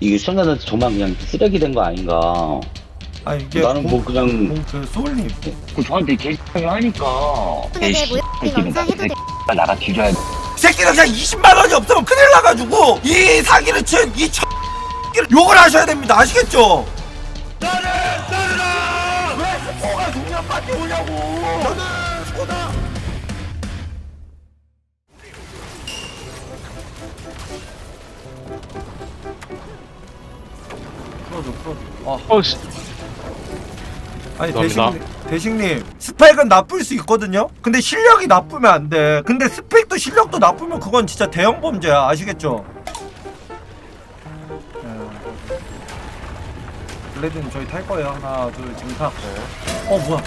이게 시청자들한테 저만 그냥 쓰레기 된 거 아닌가. 아 이게 나는 뭐 그냥 공- 그 소울님 그 저한테 개X하게 하니까. 네, 모욕 영상 해도 돼. 나가 뒤져야 돼. 이 새끼는 그냥 20만 원이 없으면 큰일 나가지고 이 사기를 친이 X를 욕을 하셔야 됩니다 아시겠죠? 나는 풀어줘 풀어줘 아 어 씨 아니 감사합니다. 대식 대식님 스펙은 나쁠 수 있거든요. 근데 실력이 나쁘면 안 돼. 근데 스펙도 실력도 나쁘면 그건 진짜 대형 범죄야. 아시겠죠? 예. 블레드는 저희 탈 거예요. 하나, 둘, 지금 탔고. 어 뭐야?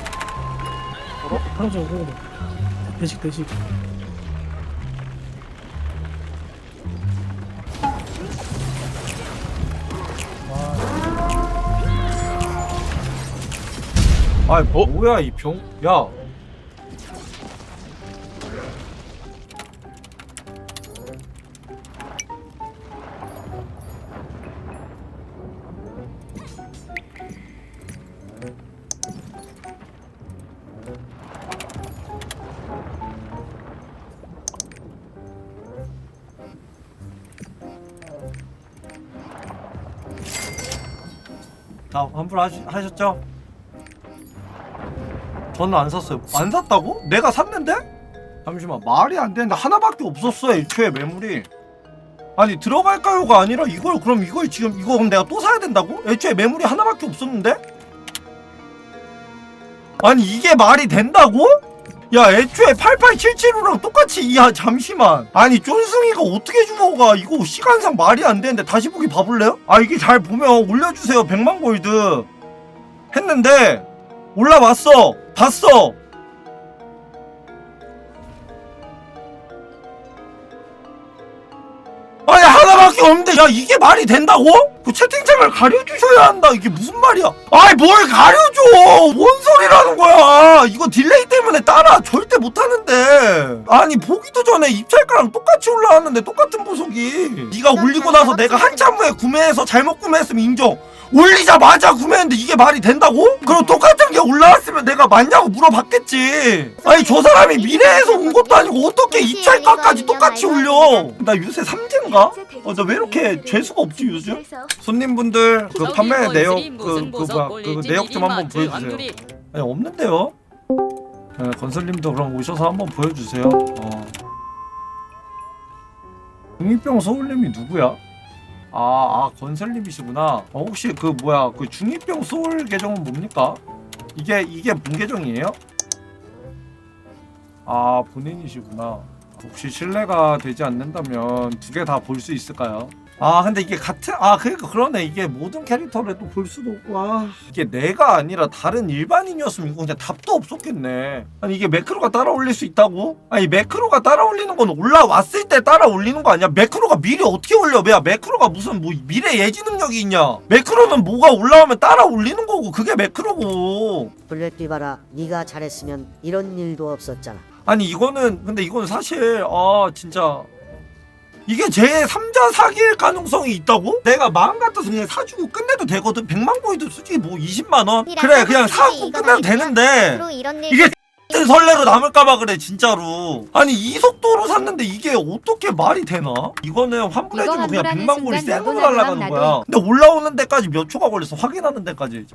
하죠, 그래. 대식, 대식. 아 뭐야 이 병? 야. 다 환불 하셨죠? 저는 안 샀어요. 안 샀다고? 내가 샀는데? 잠시만 말이 안 되는데 하나밖에 없었어 애초에 매물이. 아니 들어갈까요가 아니라 이걸 그럼 이걸 지금 이거 그럼 내가 또 사야 된다고? 애초에 매물이 하나밖에 없었는데? 아니 이게 말이 된다고? 야 애초에 8877호랑 똑같이 야 잠시만 아니 쫀승이가 어떻게 죽어가 이거 시간상 말이 안 되는데 다시 보기 봐볼래요? 아 이게 잘 보면 올려주세요 100만 골드 했는데 올라왔어. 봤어. 아니 하나밖에 없는데. 야 이게 말이 된다고? 그 채팅창을 가려주셔야 한다. 이게 무슨 말이야? 아이 뭘 가려줘! 뭔 소리라는 거야? 이거 딜레이 때문에 따라 절대 못하는데. 아니 보기도 전에 입찰가랑 똑같이 올라왔는데 똑같은 보석이. 네가 올리고 나서 내가 한참 후에 구매해서 잘못 구매했으면 인정. 올리자마자 구매했는데 이게 말이 된다고? 그럼 똑같은 게 올라왔으면 내가 맞냐고 물어봤겠지. 아니 저 사람이 미래에서 온 것도 아니고 어떻게 입찰가까지 똑같이 올려? 나 요새 삼재인가? 어 나 왜 이렇게 죄수가 없지 요즘? 손님분들 그 판매 내역 그, 그 뭐야 그 내역 좀 한번 보여주세요 아니 없는데요? 네, 건설님도 그럼 오셔서 한번 보여주세요 어. 중이병 소울님이 누구야? 아, 아 건설님이시구나. 어, 혹시 그 뭐야 그 중이병 소울 계정은 뭡니까? 이게 이게 본 계정이에요? 아 본인이시구나. 혹시 신뢰가 되지 않는다면 두 개 다 볼 수 있을까요? 아 근데 이게 같은 아 그러니까 그러네 이게 모든 캐릭터를 또 볼 수도 없고 아 이게 내가 아니라 다른 일반인이었으면 이거 그냥 답도 없었겠네 아니 이게 매크로가 따라 올릴 수 있다고? 아니 매크로가 따라 올리는 건 올라왔을 때 따라 올리는 거 아니야? 매크로가 미리 어떻게 올려? 야 매크로가 무슨 뭐 미래 예지 능력이 있냐? 매크로는 뭐가 올라오면 따라 올리는 거고 그게 매크로고 블랙 디바라 네가 잘했으면 이런 일도 없었잖아. 아니 이거는 근데 이건 사실 아 진짜 이게 제 3자 사기일 가능성이 있다고? 내가 마음 같아서 그냥 사주고 끝내도 되거든. 100만 고이도 솔직히 뭐 20만원? 그래 그냥 사고 끝내도 되는데. 이게 X된 설레로 남을까봐 그래 진짜로. 아니 이 속도로 샀는데 이게 어떻게 말이 되나? 이거는 환불해주고 그냥 환불하는 100만 골이 나도 날라가는 거야. 근데 올라오는 데까지 몇 초가 걸렸어? 확인하는 데까지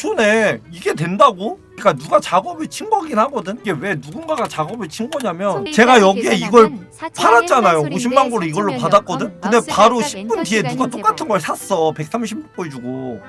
구초네. 이게 된다고? 그러니까 누가 작업을 친 거긴 하거든. 이게 왜 누군가가 작업을 친 거냐면 제가 여기에 이걸 팔았잖아요. 50만 골을 이걸로 받았거든? 근데 바로 10분 뒤에 누가 똑같은 걸 샀어. 136골 주고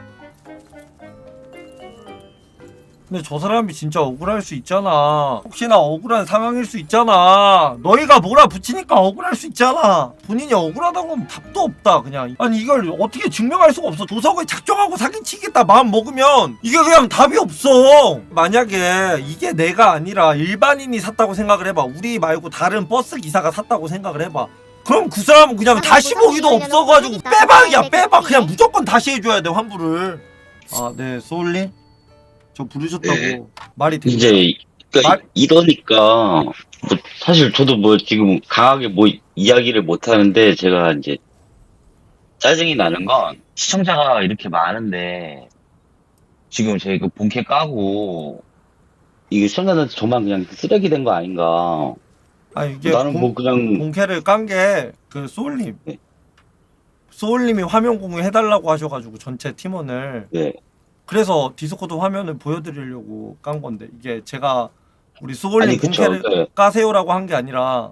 근데 저 사람이 진짜 억울할 수 있잖아. 혹시나 억울한 상황일 수 있잖아. 너희가 몰아붙이니까 억울할 수 있잖아. 본인이 억울하다고 하면 답도 없다 그냥. 아니 이걸 어떻게 증명할 수가 없어. 도석을 작정하고 사기치겠다 마음 먹으면. 이게 그냥 답이 없어. 만약에 이게 내가 아니라 일반인이 샀다고 생각을 해봐. 우리 말고 다른 버스 기사가 샀다고 생각을 해봐. 그럼 그 사람은 그냥 다시 보기도 없어가지고 빼박이야 빼박. 그냥 무조건 다시 해줘야 돼 환불을. 아 네 소울님 저 부르셨다고 네. 말이 됩니다. 이제 그러니까 말- 이러니까 뭐 사실 저도 뭐 지금 강하게 뭐 이야기를 못 하는데 제가 이제 짜증이 나는 건 시청자가 이렇게 많은데 지금 저희 그 본캐 까고 이게 시청자들한테 저만 그냥 쓰레기 된 거 아닌가 아 이게 나는 공- 뭐 그냥 공캐를 깐 게 그 소울님 네. 소울님이 화면 공유 해달라고 하셔가지고 전체 팀원을 네. 그래서 디스코드 화면을 보여드리려고 깐 건데 이게 제가 우리 소울님 아니 그쵸. 공캐를 네. 까세요라고 한 게 아니라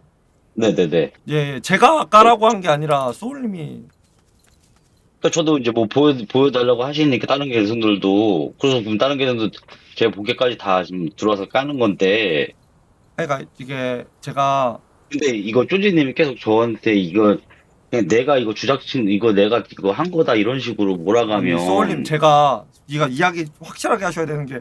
네네네. 예, 예. 제가 까라고 한 게 아니라 소울님이 그러니까 저도 이제 뭐 보여 보여달라고 하시니까 다른 계정들도 그래서 그럼 다른 계정도 제 본캐까지 다 지금 들어와서 까는 건데. 그러니까 이게 제가 근데 이거 쪼지님이 계속 저한테 이거 그냥 내가 이거 주작친 이거 내가 이거 한 거다 이런 식으로 몰아가면 소울님 제가 이가 이야기 확실하게 하셔야 되는 게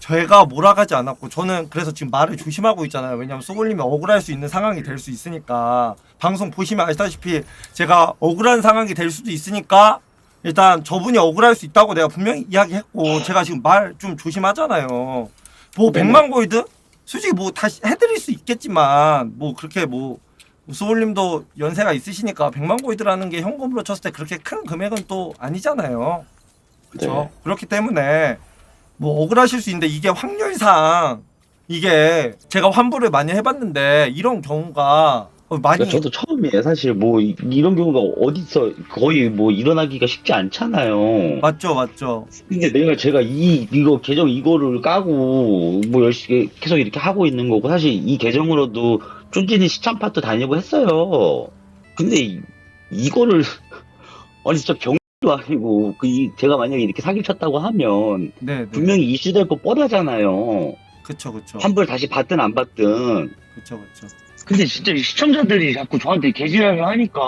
제가 몰아가지 않았고 저는 그래서 지금 말을 조심하고 있잖아요. 왜냐면 소울님이 억울할 수 있는 상황이 될 수 있으니까 방송 보시면 아시다시피 제가 억울한 상황이 될 수도 있으니까 일단 저분이 억울할 수 있다고 내가 분명히 이야기했고 제가 지금 말 좀 조심하잖아요. 뭐. 100만 골드? 솔직히 뭐 다시 해드릴 수 있겠지만 뭐 그렇게 뭐 소울님도 연세가 있으시니까 100만 골드라는 게 현금으로 쳤을 때 그렇게 큰 금액은 또 아니잖아요. 그렇죠. 네. 그렇기 때문에 뭐 억울하실 수 있는데 이게 확률상 이게 제가 환불을 많이 해봤는데 이런 경우가 어, 많이 그러니까 저도 처음이에요 사실 뭐 이- 이런 경우가 어디서 거의 뭐 일어나기가 쉽지 않잖아요 맞죠 맞죠 근데 내가 제가 이 이거 계정 이거를 까고 뭐 열심히 계속 이렇게 하고 있는 거고 사실 이 계정으로도 쫀진이 시참 파트 다니고 했어요. 근데 이, 이거를 아니 진짜 병도 아니고 그 이, 제가 만약에 이렇게 사기 쳤다고 하면 네, 네. 분명히 이슈될 거 뻔하잖아요. 그쵸 그쵸. 환불 다시 받든 안 받든. 그쵸 그쵸. 근데 진짜 이 시청자들이 자꾸 저한테 개지랄을 하니까.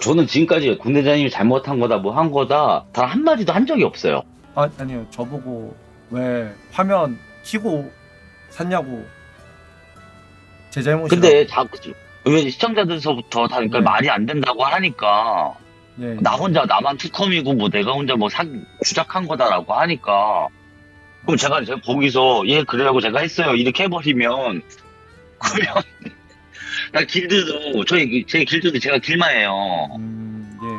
저는 지금까지 군대장님이 잘못한 거다 뭐 한 거다 단 한마디도 한 적이 없어요. 아 아니요. 저보고 왜 화면 키고 샀냐고 제 잘못이라 근데 자꾸 왜 시청자들서부터 다 그러니까 네. 말이 안 된다고 하니까 예, 나 혼자 나만 투컴이고 뭐 내가 혼자 뭐 사, 주작한 거다라고 하니까. 그럼 제가 제가 거기서 예 그래라고 제가 했어요. 이렇게 해버리면 그러면 나 길드도 저희 그- 제 길드도 제가 길마예요. 음, 예, 예.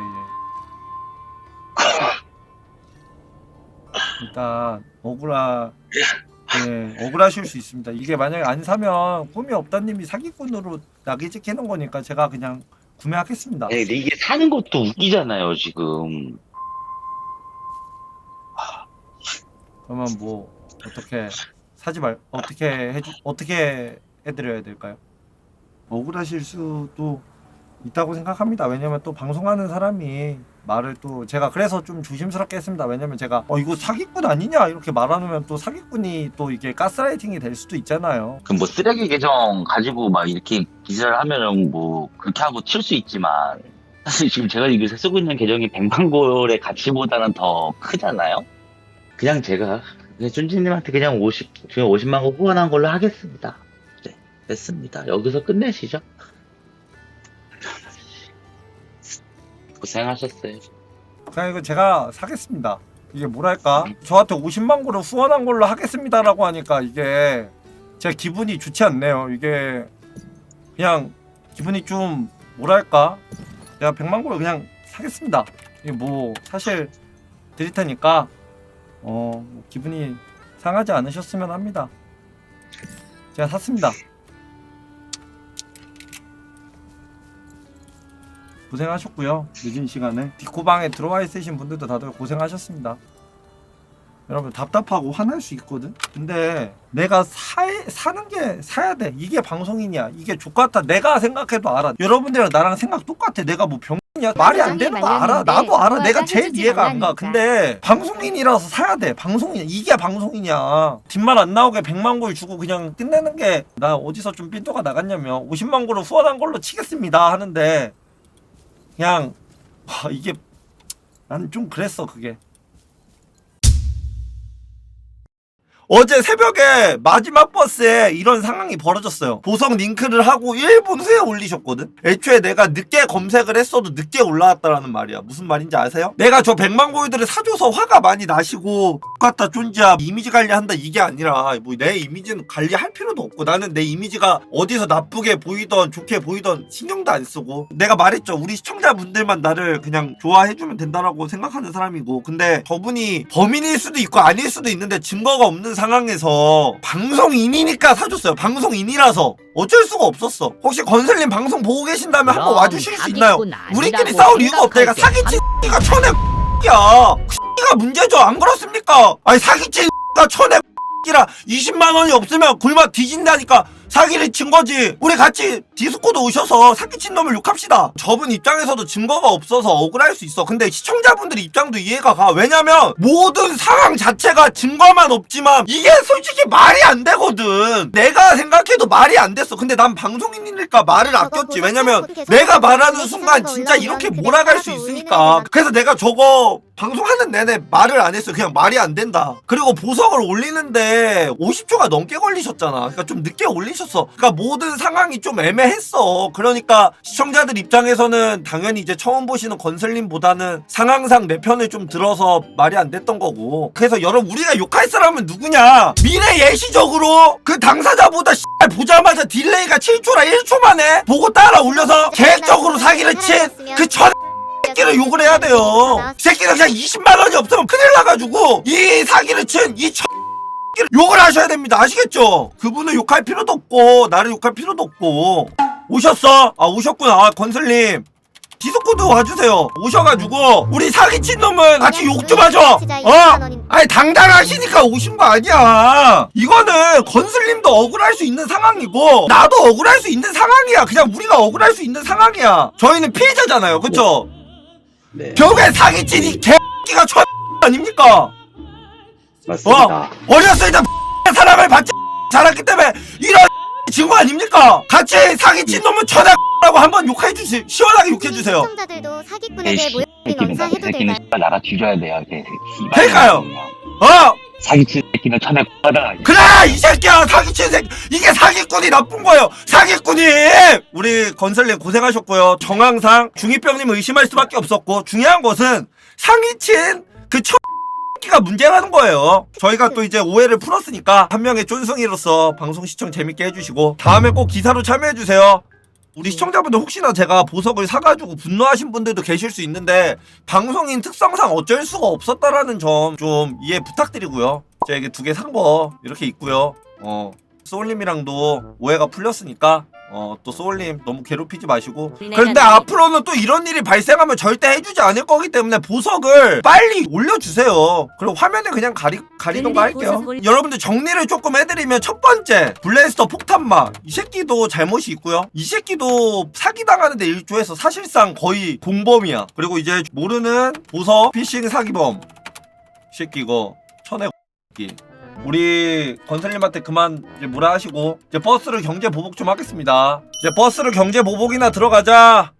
일단 억울하 예, 억울하실 수 있습니다. 이게 만약에 안 사면 꿈이 없다님이 사기꾼으로 낙이 찍히는 거니까 제가 그냥 구매하겠습니다. 네, 근데 이게 사는 것도 웃기잖아요 지금 그러면 뭐 어떻게 사지 말 어떻게 해주 어떻게 해드려야 될까요? 억울하실 수도 있다고 생각합니다. 왜냐면 또 방송하는 사람이 말을 또 제가 그래서 좀 조심스럽게 했습니다. 왜냐면 제가 어 이거 사기꾼 아니냐 이렇게 말하면 또 사기꾼이 또 이게 가스라이팅이 될 수도 있잖아요. 그럼 뭐 쓰레기 계정 가지고 막 이렇게 기사를 하면은 뭐 그렇게 하고 칠 수 있지만 사실 지금 제가 이거 쓰고 있는 계정이 백만골의 가치보다는 더 크잖아요. 그냥 제가 그냥 준지님한테 그냥 50 지금 50만 원 후원한 걸로 하겠습니다. 네, 됐습니다. 여기서 끝내시죠. 고생하셨어요. 그냥 이거 제가 사겠습니다. 이게 뭐랄까 저한테 50만 골을 후원한 걸로 하겠습니다라고 하니까 이게 제가 기분이 좋지 않네요. 이게 그냥 기분이 좀 뭐랄까 제가 100만 골 그냥 사겠습니다. 이게 뭐 사실 드릴 테니까 어뭐 기분이 상하지 않으셨으면 합니다. 제가 샀습니다. 고생하셨고요. 늦은 시간에 디코방에 들어와 있으신 분들도 다들 고생하셨습니다. 여러분 답답하고 화날 수 있거든. 근데 내가 사, 사는 게 사야 돼. 이게 방송이냐? 이게 족같아. 내가 생각해도 알아. 여러분들이랑 나랑 생각 똑같아. 내가 뭐 병이냐? 말이 안 되는 거 알아. 나도 알아. 내가 제일 이해가 안 가. 근데 방송인이라서 사야 돼. 방송인 이게 방송이냐? 뒷말 안 나오게 100만 골 주고 그냥 끝내는 게 나 어디서 좀 삔또가 나갔냐면 50만 골을 후원한 걸로 치겠습니다 하는데 그냥 와, 이게 난 좀 그랬어 그게 어제 새벽에 마지막 버스에 이런 상황이 벌어졌어요. 보석 링크를 하고 1분 후에 올리셨거든? 애초에 내가 늦게 검색을 했어도 늦게 올라왔다라는 말이야. 무슨 말인지 아세요? 내가 저 100만 고이들을 사줘서 화가 많이 나시고 같다 쫀지야 이미지 관리한다 이게 아니라 뭐 내 이미지는 관리할 필요도 없고 나는 내 이미지가 어디서 나쁘게 보이던 좋게 보이던 신경도 안 쓰고 내가 말했죠 우리 시청자분들만 나를 그냥 좋아해주면 된다라고 생각하는 사람이고 근데 저분이 범인일 수도 있고 아닐 수도 있는데 증거가 없는 상황에서 방송인이니까 사줬어요. 방송인이라서. 어쩔 수가 없었어. 혹시 건설님 방송 보고 계신다면 한번 와주실 수 있나요? 우리끼리 싸울 이유가 없다. 얘가 사기친 X가 천에 X야. X가 문제죠. 안 그렇습니까? 아니 사기친 X가 천에 X라 20만 원이 없으면 굴맛 뒤진다니까 사기를 친 거지. 우리 같이 디스코드 오셔서 사기친 놈을 욕합시다. 저분 입장에서도 증거가 없어서 억울할 수 있어. 근데 시청자분들 입장도 이해가 가. 왜냐면 모든 상황 자체가 증거만 없지만 이게 솔직히 말이 안 되거든. 내가 생각해도 말이 안 됐어. 근데 난 방송인이니까 말을 아꼈지. 왜냐면 내가 말하는 순간 진짜 이렇게 몰아갈 수 있으니까. 그래서 내가 저거 방송하는 내내 말을 안 했어요 그냥 말이 안 된다. 그리고 보석을 올리는데 50초가 넘게 걸리셨잖아. 그러니까 좀 늦게 올리 셨어. 그러니까 모든 상황이 좀 애매했어. 그러니까 시청자들 입장에서는 당연히 이제 처음 보시는 건설님보다는 상황상 내 편을 좀 들어서 말이 안 됐던 거고. 그래서 여러분 우리가 욕할 사람은 누구냐? 미래 예시적으로 그 당사자보다 씨발 보자마자 딜레이가 7초라 1초 만에 보고 따라 올려서 계획적으로 사기를 친그 천 새끼를 욕을 해야 돼요. 이 새끼는 그냥 20만 원이 없으면 큰일 나가지고 이 사기를 친이 천 새끼를 욕을 하셔야 됩니다. 아시겠죠? 그분을 욕할 필요도 없고 나를 욕할 필요도 없고 오셨어? 아 오셨구나. 아, 건슬님. 디스코드 와주세요. 오셔가지고 우리 사기친 놈은 같이 욕 좀 하죠. 어? 아니 당당하시니까 오신 거 아니야. 이거는 건슬님도 억울할 수 있는 상황이고 나도 억울할 수 있는 상황이야. 그냥 우리가 억울할 수 있는 상황이야. 저희는 피해자잖아요. 그쵸? 네, 결국에 사기친 이 개끼가 천 아닙니까? 맞습니다. 어렸을 때 사람을 받지 자랐기 때문에 이런 친구 아닙니까? 같이 사기친 놈은 천하라고 한번 욕해 주시 시원하게 욕해 주세요. 시청자들도 사기꾼에게 개씨 모욕 새끼는 검사 해도 새끼는 될까요? 씨발 나라 뒤져야 돼요 개 새끼 그러니까요. 어? 사기친 새끼는 천에 꽂아라 그래 이 새끼야 사기친 새끼 이게 사기꾼이 나쁜 거예요 사기꾼이 우리 건설님 고생하셨고요 정황상 중이병님 의심할 수밖에 없었고 중요한 것은 상위친 그 첫. 가 문제라는 거예요. 저희가 또 이제 오해를 풀었으니까 한 명의 쫀승이로서 방송 시청 재밌게 해주시고 다음에 꼭 기사로 참여해주세요. 우리 시청자분들 혹시나 제가 보석을 사가지고 분노하신 분들도 계실 수 있는데 방송인 특성상 어쩔 수가 없었다라는 점 좀 이해 부탁드리고요. 이게 두 개 산 거 이렇게 있고요. 어 소울님이랑도 오해가 풀렸으니까 어 또 소울님 너무 괴롭히지 마시고 그런데 앞으로는 또 이런 일이 발생하면 절대 해주지 않을 거기 때문에 보석을 빨리 올려주세요. 그리고 화면에 그냥 가리 가리던가 할게요. 여러분들 정리를 조금 해드리면 첫 번째 블레스터 폭탄마 이 새끼도 잘못이 있고요. 이 새끼도 사기 당하는데 일조해서 사실상 거의 공범이야. 그리고 이제 모르는 보석 피싱 사기범 이 새끼 이거 천에 새끼. 우리 건설님한테 그만 이제 뭐라 하시고 이제 버스를 경제 보복 좀 하겠습니다. 이제 버스를 경제 보복이나 들어가자.